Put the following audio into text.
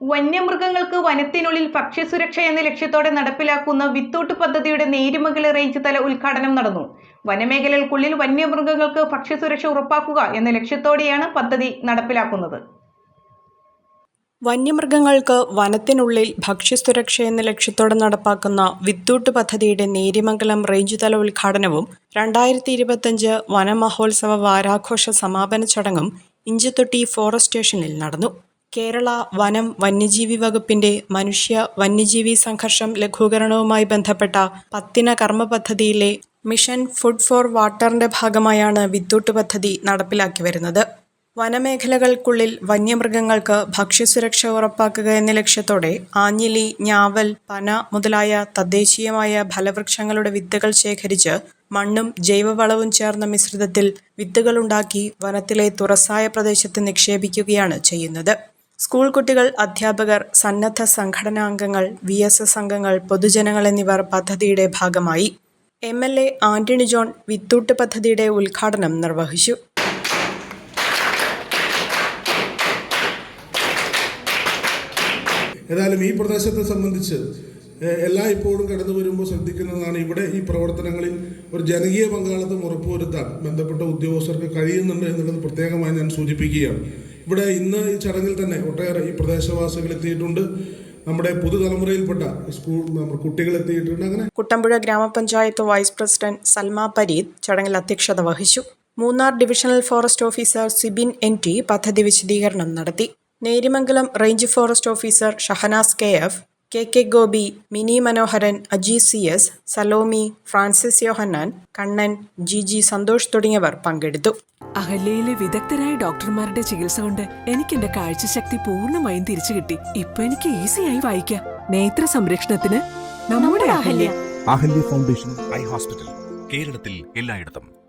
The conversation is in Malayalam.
വന്യമൃഗങ്ങൾക്ക് വനത്തിനുള്ളിൽ ഭക്ഷ്യസുരക്ഷ എന്ന ലക്ഷ്യത്തോടെ നടപ്പിലാക്കുന്ന വിത്തോട്ട് പദ്ധതിയുടെ നേരിമംഗല റേഞ്ച് തല ഉദ്ഘാടനം നടന്നു. വനമേഖലകൾക്കുള്ളിൽ വന്യമൃഗങ്ങൾക്ക് ഭക്ഷ്യസുരക്ഷ ഉറപ്പാക്കുക എന്ന ലക്ഷ്യത്തോടെയാണ് പദ്ധതി നടപ്പിലാക്കുന്നത്. വന്യമൃഗങ്ങൾക്ക് വനത്തിനുള്ളിൽ ഭക്ഷ്യസുരക്ഷ എന്ന ലക്ഷ്യത്തോടെ നടപ്പാക്കുന്ന വിത്തൂട്ട് പദ്ധതിയുടെ നേരിമംഗലം റേഞ്ച് തല ഉദ്ഘാടനവും രണ്ടായിരത്തി ഇരുപത്തഞ്ച് വനമഹോത്സവ വാരാഘോഷ സമാപന ചടങ്ങും ഇഞ്ചത്തൊട്ടി ഫോറസ്റ്റ് സ്റ്റേഷനിൽ നടന്നു. കേരള വനം വന്യജീവി വകുപ്പിന്റെ മനുഷ്യ വന്യജീവി സംഘർഷം ലഘൂകരണവുമായി ബന്ധപ്പെട്ട പത്തിന കർമ്മ പദ്ധതിയിലെ മിഷൻ ഫുഡ് ഫോർ വാട്ടറിന്റെ ഭാഗമായാണ് വിത്തൂട്ട് പദ്ധതി നടപ്പിലാക്കി വരുന്നത്. വനമേഖലകൾക്കുള്ളിൽ വന്യമൃഗങ്ങൾക്ക് ഭക്ഷ്യസുരക്ഷ ഉറപ്പാക്കുക എന്ന ലക്ഷ്യത്തോടെ ആഞ്ഞിലി ഞാവൽ പന മുതലായ തദ്ദേശീയമായ ഫലവൃക്ഷങ്ങളുടെ വിത്തുകൾ ശേഖരിച്ച് മണ്ണും ജൈവവളവും ചേർന്ന മിശ്രിതത്തിൽ വിത്തുകളുണ്ടാക്കി വനത്തിലെ തുറസായ പ്രദേശത്ത് നിക്ഷേപിക്കുകയാണ് ചെയ്യുന്നത്. സ്കൂൾ കുട്ടികൾ അധ്യാപകർ സന്നദ്ധ സംഘടനാ അംഗങ്ങൾ വി എസ് എസ് അംഗങ്ങൾ പൊതുജനങ്ങൾ എന്നിവർ പദ്ധതിയുടെ ഭാഗമായി. M L A Antony John വിത്തൂട്ട് പദ്ധതിയുടെ ഉദ്ഘാടനം നിർവഹിച്ചു. ഏതായാലും ഈ പ്രദേശത്തെ സംബന്ധിച്ച് എല്ലാ ഇപ്പോഴും കടന്നു വരുമ്പോൾ ശ്രദ്ധിക്കുന്നതാണ് ഇവിടെ ഈ പ്രവർത്തനങ്ങളിൽ ഒരു ജനകീയ പങ്കാളിത്തം ഉറപ്പുവരുത്താൻ ബന്ധപ്പെട്ട ഉദ്യോഗസ്ഥർക്ക് കഴിയുന്നുണ്ട് എന്നുള്ളത് പ്രത്യേകമായി ഞാൻ സൂചിപ്പിക്കുകയാണ്. ഇവിടെ ഇന്ന് ഈ ചടങ്ങിൽ തന്നെ ഒട്ടേറെ ഈ പ്രദേശവാസികൾ എത്തിയിട്ടുണ്ട്. നമ്മുടെ പുതുതലമുറയിൽപ്പെട്ട സ്കൂൾ കുട്ടികൾ എത്തിയിട്ടുണ്ട്. അങ്ങനെ കുട്ടമ്പുഴ ഗ്രാമപഞ്ചായത്ത് വൈസ് പ്രസിഡന്റ് സൽമ പരീദ് ചടങ്ങിൽ അധ്യക്ഷത വഹിച്ചു. Munnar divisional forest officer Sibin N T പദ്ധതി വിശദീകരണം നടത്തി. Nerimangalam range forest officer Shahanas K F K K Gopi Mini Manoharan Aji C S Salomi Francis Yohannan Kannan G G Santhosh തുടങ്ങിയവർ പങ്കെടുത്തു. അഹല്യയിലെ വിദഗ്ധരായ ഡോക്ടർമാരുടെ ചികിത്സ കൊണ്ട് എനിക്ക് എന്റെ കാഴ്ചശക്തി പൂർണമായും തിരിച്ചു കിട്ടി. ഇപ്പൊ എനിക്ക് ഈസിയായി വായിക്കാം. നേത്ര സംരക്ഷണത്തിന് നമ്മുടെ Ahalya. Ahalya foundation eye hospital കേരളത്തിൽ എല്ലായിടത്തും.